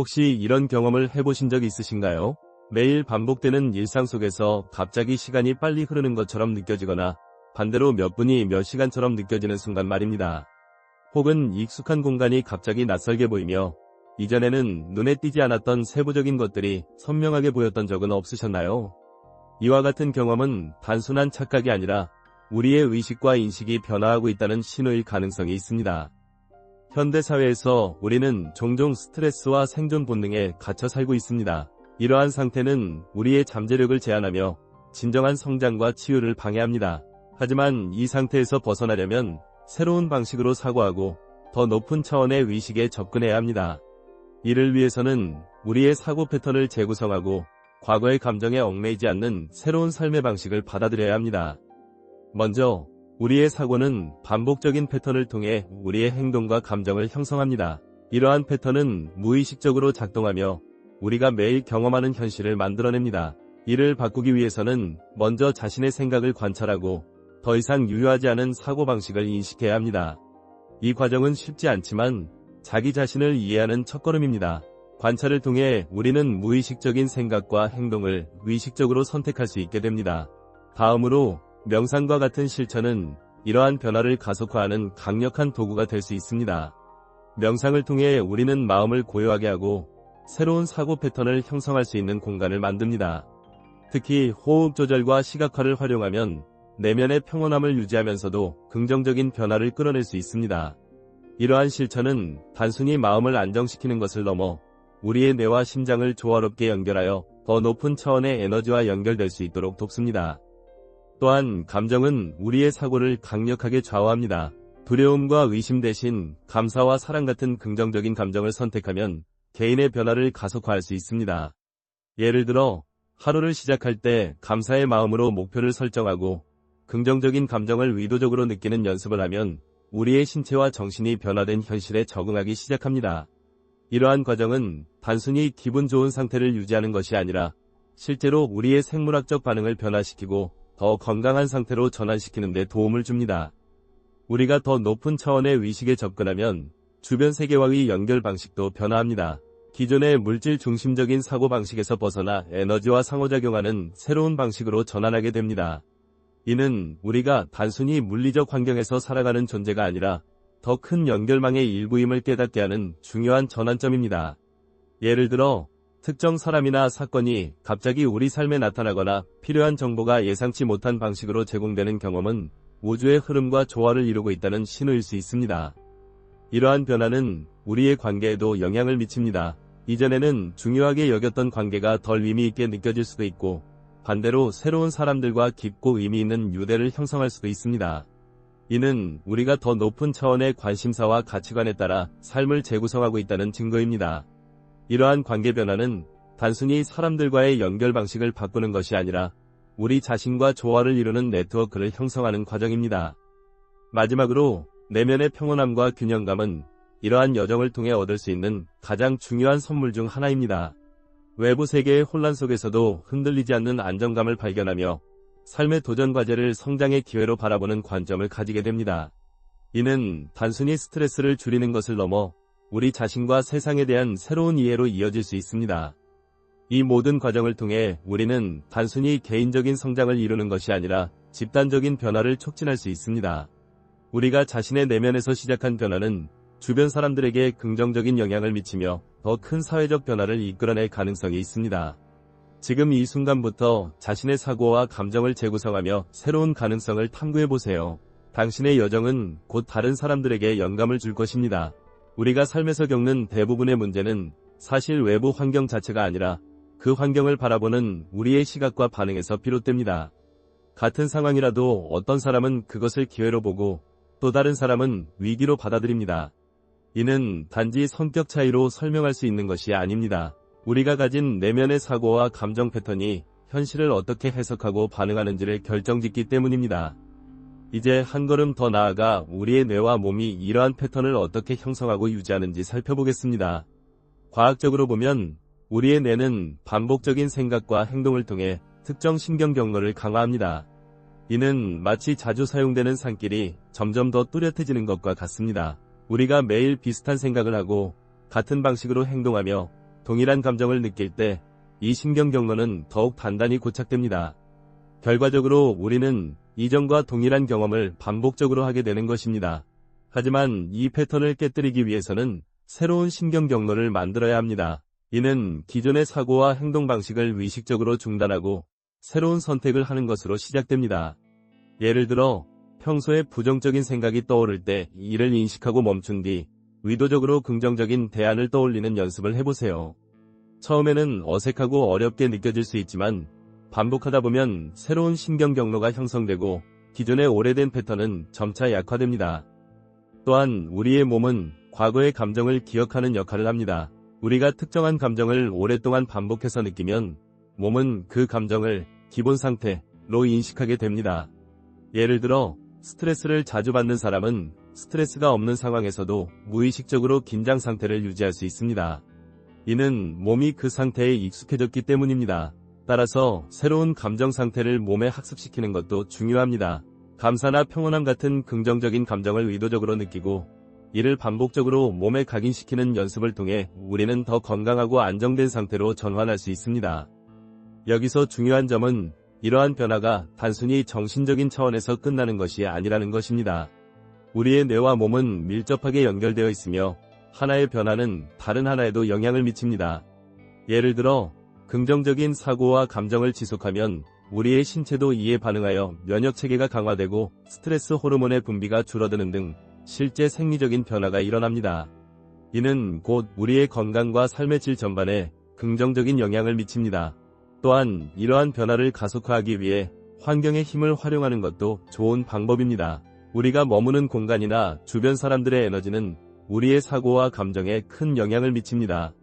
혹시 이런 경험을 해보신 적 있으신가요? 매일 반복되는 일상 속에서 갑자기 시간이 빨리 흐르는 것처럼 느껴지거나 반대로 몇 분이 몇 시간처럼 느껴지는 순간 말입니다. 혹은 익숙한 공간이 갑자기 낯설게 보이며 이전에는 눈에 띄지 않았던 세부적인 것들이 선명하게 보였던 적은 없으셨나요? 이와 같은 경험은 단순한 착각이 아니라 우리의 의식과 인식이 변화하고 있다는 신호일 가능성이 있습니다. 현대사회에서 우리는 종종 스트레스와 생존 본능에 갇혀 살고 있습니다. 이러한 상태는 우리의 잠재력을 제한하며 진정한 성장과 치유를 방해합니다. 하지만 이 상태에서 벗어나려면 새로운 방식으로 사고하고 더 높은 차원의 의식에 접근해야 합니다. 이를 위해서는 우리의 사고 패턴을 재구성하고 과거의 감정에 얽매이지 않는 새로운 삶의 방식을 받아들여야 합니다. 먼저 우리의 사고는 반복적인 패턴을 통해 우리의 행동과 감정을 형성합니다. 이러한 패턴은 무의식적으로 작동하며 우리가 매일 경험하는 현실을 만들어냅니다. 이를 바꾸기 위해서는 먼저 자신의 생각을 관찰하고 더 이상 유효하지 않은 사고방식을 인식해야 합니다. 이 과정은 쉽지 않지만 자기 자신을 이해하는 첫걸음입니다. 관찰을 통해 우리는 무의식적인 생각과 행동을 의식적으로 선택할 수 있게 됩니다. 다음으로 명상과 같은 실천은 이러한 변화를 가속화하는 강력한 도구가 될 수 있습니다. 명상을 통해 우리는 마음을 고요하게 하고 새로운 사고 패턴을 형성할 수 있는 공간을 만듭니다. 특히 호흡 조절과 시각화를 활용하면 내면의 평온함을 유지하면서도 긍정적인 변화를 끌어낼 수 있습니다. 이러한 실천은 단순히 마음을 안정시키는 것을 넘어 우리의 뇌와 심장을 조화롭게 연결하여 더 높은 차원의 에너지와 연결될 수 있도록 돕습니다. 또한 감정은 우리의 사고를 강력하게 좌우합니다. 두려움과 의심 대신 감사와 사랑 같은 긍정적인 감정을 선택하면 개인의 변화를 가속화할 수 있습니다. 예를 들어 하루를 시작할 때 감사의 마음으로 목표를 설정하고 긍정적인 감정을 의도적으로 느끼는 연습을 하면 우리의 신체와 정신이 변화된 현실에 적응하기 시작합니다. 이러한 과정은 단순히 기분 좋은 상태를 유지하는 것이 아니라 실제로 우리의 생물학적 반응을 변화시키고 더 건강한 상태로 전환시키는 데 도움을 줍니다. 우리가 더 높은 차원의 의식에 접근하면 주변 세계와의 연결 방식도 변화합니다. 기존의 물질 중심적인 사고 방식에서 벗어나 에너지와 상호작용하는 새로운 방식으로 전환하게 됩니다. 이는 우리가 단순히 물리적 환경에서 살아가는 존재가 아니라 더 큰 연결망의 일부임을 깨닫게 하는 중요한 전환점입니다. 예를 들어 특정 사람이나 사건이 갑자기 우리 삶에 나타나거나 필요한 정보가 예상치 못한 방식으로 제공되는 경험은 우주의 흐름과 조화를 이루고 있다는 신호일 수 있습니다. 이러한 변화는 우리의 관계에도 영향을 미칩니다. 이전에는 중요하게 여겼던 관계가 덜 의미 있게 느껴질 수도 있고 반대로 새로운 사람들과 깊고 의미 있는 유대를 형성할 수도 있습니다. 이는 우리가 더 높은 차원의 관심사와 가치관에 따라 삶을 재구성하고 있다는 증거입니다. 이러한 관계 변화는 단순히 사람들과의 연결 방식을 바꾸는 것이 아니라 우리 자신과 조화를 이루는 네트워크를 형성하는 과정입니다. 마지막으로 내면의 평온함과 균형감은 이러한 여정을 통해 얻을 수 있는 가장 중요한 선물 중 하나입니다. 외부 세계의 혼란 속에서도 흔들리지 않는 안정감을 발견하며 삶의 도전 과제를 성장의 기회로 바라보는 관점을 가지게 됩니다. 이는 단순히 스트레스를 줄이는 것을 넘어 우리 자신과 세상에 대한 새로운 이해로 이어질 수 있습니다. 이 모든 과정을 통해 우리는 단순히 개인적인 성장을 이루는 것이 아니라 집단적인 변화를 촉진할 수 있습니다. 우리가 자신의 내면에서 시작한 변화는 주변 사람들에게 긍정적인 영향을 미치며 더 큰 사회적 변화를 이끌어낼 가능성이 있습니다. 지금 이 순간부터 자신의 사고와 감정을 재구성하며 새로운 가능성을 탐구해보세요. 당신의 여정은 곧 다른 사람들에게 영감을 줄 것입니다. 우리가 삶에서 겪는 대부분의 문제는 사실 외부 환경 자체가 아니라 그 환경을 바라보는 우리의 시각과 반응에서 비롯됩니다. 같은 상황이라도 어떤 사람은 그것을 기회로 보고 또 다른 사람은 위기로 받아들입니다. 이는 단지 성격 차이로 설명할 수 있는 것이 아닙니다. 우리가 가진 내면의 사고와 감정 패턴이 현실을 어떻게 해석하고 반응하는지를 결정짓기 때문입니다. 이제 한 걸음 더 나아가 우리의 뇌와 몸이 이러한 패턴을 어떻게 형성하고 유지하는지 살펴보겠습니다. 과학적으로 보면 우리의 뇌는 반복적인 생각과 행동을 통해 특정 신경 경로를 강화합니다. 이는 마치 자주 사용되는 산길이 점점 더 뚜렷해지는 것과 같습니다. 우리가 매일 비슷한 생각을 하고 같은 방식으로 행동하며 동일한 감정을 느낄 때 이 신경 경로는 더욱 단단히 고착됩니다. 결과적으로 우리는 이전과 동일한 경험을 반복적으로 하게 되는 것입니다. 하지만 이 패턴을 깨뜨리기 위해서는 새로운 신경 경로를 만들어야 합니다. 이는 기존의 사고와 행동 방식을 의식적으로 중단하고 새로운 선택을 하는 것으로 시작됩니다. 예를 들어 평소에 부정적인 생각이 떠오를 때 이를 인식하고 멈춘 뒤 의도적으로 긍정적인 대안을 떠올리는 연습을 해보세요. 처음에는 어색하고 어렵게 느껴질 수 있지만 반복하다 보면 새로운 신경 경로가 형성되고 기존의 오래된 패턴은 점차 약화됩니다. 또한 우리의 몸은 과거의 감정을 기억하는 역할을 합니다. 우리가 특정한 감정을 오랫동안 반복해서 느끼면 몸은 그 감정을 기본 상태로 인식하게 됩니다. 예를 들어 스트레스를 자주 받는 사람은 스트레스가 없는 상황에서도 무의식적으로 긴장 상태를 유지할 수 있습니다. 이는 몸이 그 상태에 익숙해졌기 때문입니다. 따라서 새로운 감정 상태를 몸에 학습시키는 것도 중요합니다. 감사나 평온함 같은 긍정적인 감정을 의도적으로 느끼고 이를 반복적으로 몸에 각인시키는 연습을 통해 우리는 더 건강하고 안정된 상태로 전환할 수 있습니다. 여기서 중요한 점은 이러한 변화가 단순히 정신적인 차원에서 끝나는 것이 아니라는 것입니다. 우리의 뇌와 몸은 밀접하게 연결되어 있으며 하나의 변화는 다른 하나에도 영향을 미칩니다. 예를 들어 긍정적인 사고와 감정을 지속하면 우리의 신체도 이에 반응하여 면역 체계가 강화되고 스트레스 호르몬의 분비가 줄어드는 등 실제 생리적인 변화가 일어납니다. 이는 곧 우리의 건강과 삶의 질 전반에 긍정적인 영향을 미칩니다. 또한 이러한 변화를 가속화하기 위해 환경의 힘을 활용하는 것도 좋은 방법입니다. 우리가 머무는 공간이나 주변 사람들의 에너지는 우리의 사고와 감정에 큰 영향을 미칩니다.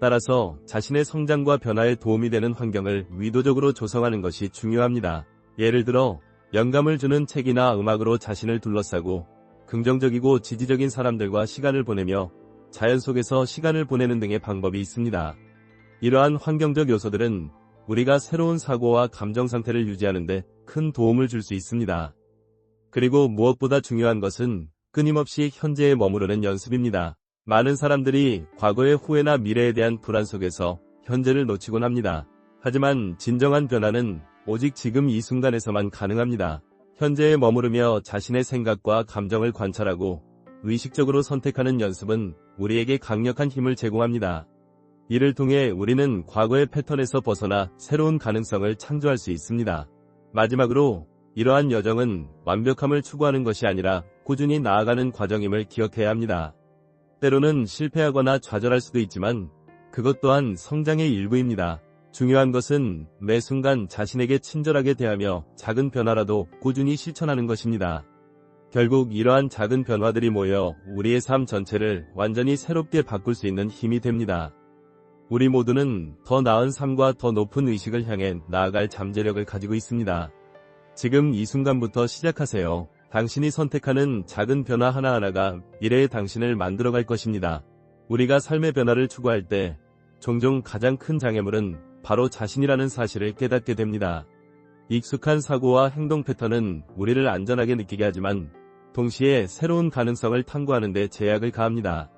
따라서 자신의 성장과 변화에 도움이 되는 환경을 의도적으로 조성하는 것이 중요합니다. 예를 들어 영감을 주는 책이나 음악으로 자신을 둘러싸고 긍정적이고 지지적인 사람들과 시간을 보내며 자연 속에서 시간을 보내는 등의 방법이 있습니다. 이러한 환경적 요소들은 우리가 새로운 사고와 감정 상태를 유지하는데 큰 도움을 줄 수 있습니다. 그리고 무엇보다 중요한 것은 끊임없이 현재에 머무르는 연습입니다. 많은 사람들이 과거의 후회나 미래에 대한 불안 속에서 현재를 놓치곤 합니다. 하지만 진정한 변화는 오직 지금 이 순간에서만 가능합니다. 현재에 머무르며 자신의 생각과 감정을 관찰하고 의식적으로 선택하는 연습은 우리에게 강력한 힘을 제공합니다. 이를 통해 우리는 과거의 패턴에서 벗어나 새로운 가능성을 창조할 수 있습니다. 마지막으로 이러한 여정은 완벽함을 추구하는 것이 아니라 꾸준히 나아가는 과정임을 기억해야 합니다. 때로는 실패하거나 좌절할 수도 있지만 그것 또한 성장의 일부입니다. 중요한 것은 매 순간 자신에게 친절하게 대하며 작은 변화라도 꾸준히 실천하는 것입니다. 결국 이러한 작은 변화들이 모여 우리의 삶 전체를 완전히 새롭게 바꿀 수 있는 힘이 됩니다. 우리 모두는 더 나은 삶과 더 높은 의식을 향해 나아갈 잠재력을 가지고 있습니다. 지금 이 순간부터 시작하세요. 당신이 선택하는 작은 변화 하나하나가 미래의 당신을 만들어갈 것입니다. 우리가 삶의 변화를 추구할 때 종종 가장 큰 장애물은 바로 자신이라는 사실을 깨닫게 됩니다. 익숙한 사고와 행동 패턴은 우리를 안전하게 느끼게 하지만 동시에 새로운 가능성을 탐구하는 데 제약을 가합니다.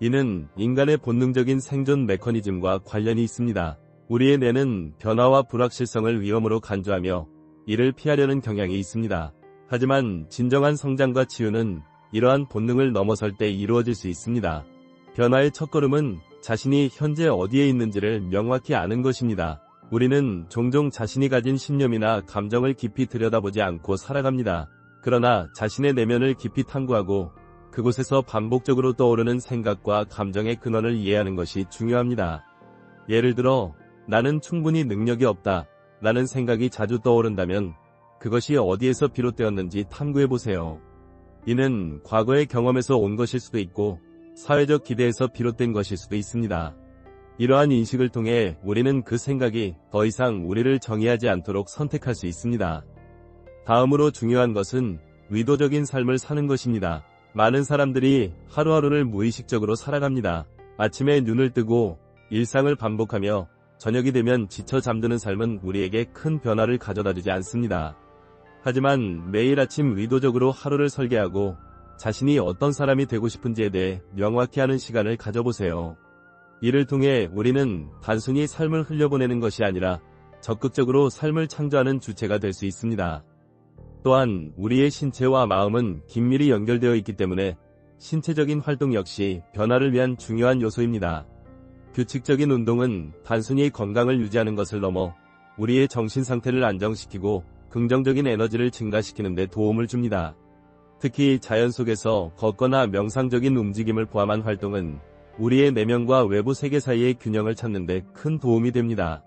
이는 인간의 본능적인 생존 메커니즘과 관련이 있습니다. 우리의 뇌는 변화와 불확실성을 위험으로 간주하며 이를 피하려는 경향이 있습니다. 하지만 진정한 성장과 치유는 이러한 본능을 넘어설 때 이루어질 수 있습니다. 변화의 첫걸음은 자신이 현재 어디에 있는지를 명확히 아는 것입니다. 우리는 종종 자신이 가진 신념이나 감정을 깊이 들여다보지 않고 살아갑니다. 그러나 자신의 내면을 깊이 탐구하고 그곳에서 반복적으로 떠오르는 생각과 감정의 근원을 이해하는 것이 중요합니다. 예를 들어, 나는 충분히 능력이 없다. 라는 생각이 자주 떠오른다면 그것이 어디에서 비롯되었는지 탐구해보세요. 이는 과거의 경험에서 온 것일 수도 있고 사회적 기대에서 비롯된 것일 수도 있습니다. 이러한 인식을 통해 우리는 그 생각이 더 이상 우리를 정의하지 않도록 선택할 수 있습니다. 다음으로 중요한 것은 의도적인 삶을 사는 것입니다. 많은 사람들이 하루하루를 무의식적으로 살아갑니다. 아침에 눈을 뜨고 일상을 반복하며 저녁이 되면 지쳐 잠드는 삶은 우리에게 큰 변화를 가져다 주지 않습니다. 하지만 매일 아침 의도적으로 하루를 설계하고 자신이 어떤 사람이 되고 싶은지에 대해 명확히 하는 시간을 가져보세요. 이를 통해 우리는 단순히 삶을 흘려보내는 것이 아니라 적극적으로 삶을 창조하는 주체가 될 수 있습니다. 또한 우리의 신체와 마음은 긴밀히 연결되어 있기 때문에 신체적인 활동 역시 변화를 위한 중요한 요소입니다. 규칙적인 운동은 단순히 건강을 유지하는 것을 넘어 우리의 정신 상태를 안정시키고 긍정적인 에너지를 증가시키는 데 도움을 줍니다. 특히 자연 속에서 걷거나 명상적인 움직임을 포함한 활동은 우리의 내면과 외부 세계 사이의 균형을 찾는 데 큰 도움이 됩니다.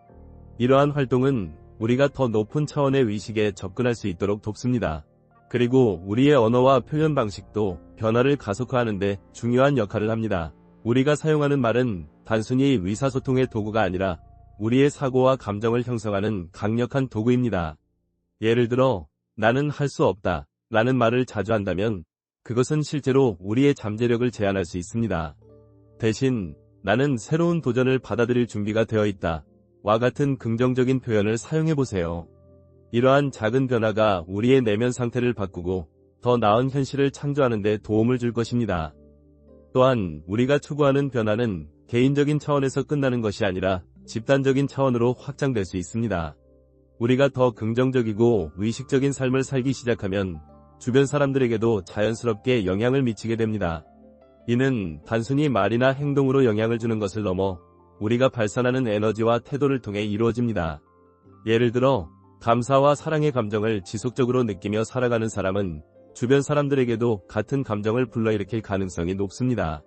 이러한 활동은 우리가 더 높은 차원의 의식에 접근할 수 있도록 돕습니다. 그리고 우리의 언어와 표현 방식도 변화를 가속화하는 데 중요한 역할을 합니다. 우리가 사용하는 말은 단순히 의사소통의 도구가 아니라 우리의 사고와 감정을 형성하는 강력한 도구입니다. 예를 들어, 나는 할 수 없다. 라는 말을 자주 한다면 그것은 실제로 우리의 잠재력을 제한할 수 있습니다. 대신 나는 새로운 도전을 받아들일 준비가 되어 있다. 와 같은 긍정적인 표현을 사용해 보세요. 이러한 작은 변화가 우리의 내면 상태를 바꾸고 더 나은 현실을 창조하는 데 도움을 줄 것입니다. 또한 우리가 추구하는 변화는 개인적인 차원에서 끝나는 것이 아니라 집단적인 차원으로 확장될 수 있습니다. 우리가 더 긍정적이고 의식적인 삶을 살기 시작하면 주변 사람들에게도 자연스럽게 영향을 미치게 됩니다. 이는 단순히 말이나 행동으로 영향을 주는 것을 넘어 우리가 발산하는 에너지와 태도를 통해 이루어집니다. 예를 들어 감사와 사랑의 감정을 지속적으로 느끼며 살아가는 사람은 주변 사람들에게도 같은 감정을 불러일으킬 가능성이 높습니다.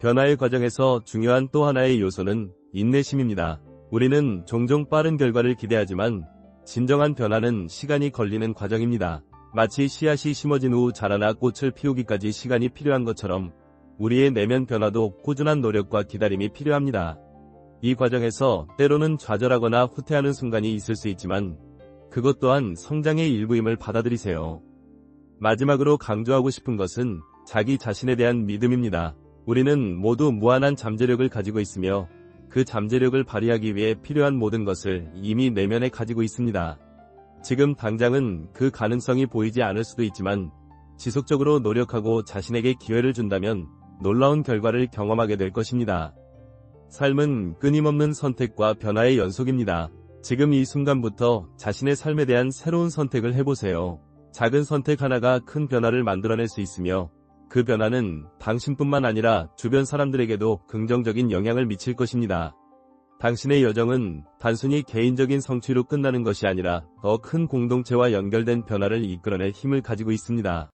변화의 과정에서 중요한 또 하나의 요소는 인내심입니다. 우리는 종종 빠른 결과를 기대하지만 진정한 변화는 시간이 걸리는 과정입니다. 마치 씨앗이 심어진 후 자라나 꽃을 피우기까지 시간이 필요한 것처럼 우리의 내면 변화도 꾸준한 노력과 기다림이 필요합니다. 이 과정에서 때로는 좌절하거나 후퇴하는 순간이 있을 수 있지만 그것 또한 성장의 일부임을 받아들이세요. 마지막으로 강조하고 싶은 것은 자기 자신에 대한 믿음입니다. 우리는 모두 무한한 잠재력을 가지고 있으며 그 잠재력을 발휘하기 위해 필요한 모든 것을 이미 내면에 가지고 있습니다. 지금 당장은 그 가능성이 보이지 않을 수도 있지만 지속적으로 노력하고 자신에게 기회를 준다면 놀라운 결과를 경험하게 될 것입니다. 삶은 끊임없는 선택과 변화의 연속입니다. 지금 이 순간부터 자신의 삶에 대한 새로운 선택을 해보세요. 작은 선택 하나가 큰 변화를 만들어낼 수 있으며 그 변화는 당신뿐만 아니라 주변 사람들에게도 긍정적인 영향을 미칠 것입니다. 당신의 여정은 단순히 개인적인 성취로 끝나는 것이 아니라 더 큰 공동체와 연결된 변화를 이끌어낼 힘을 가지고 있습니다.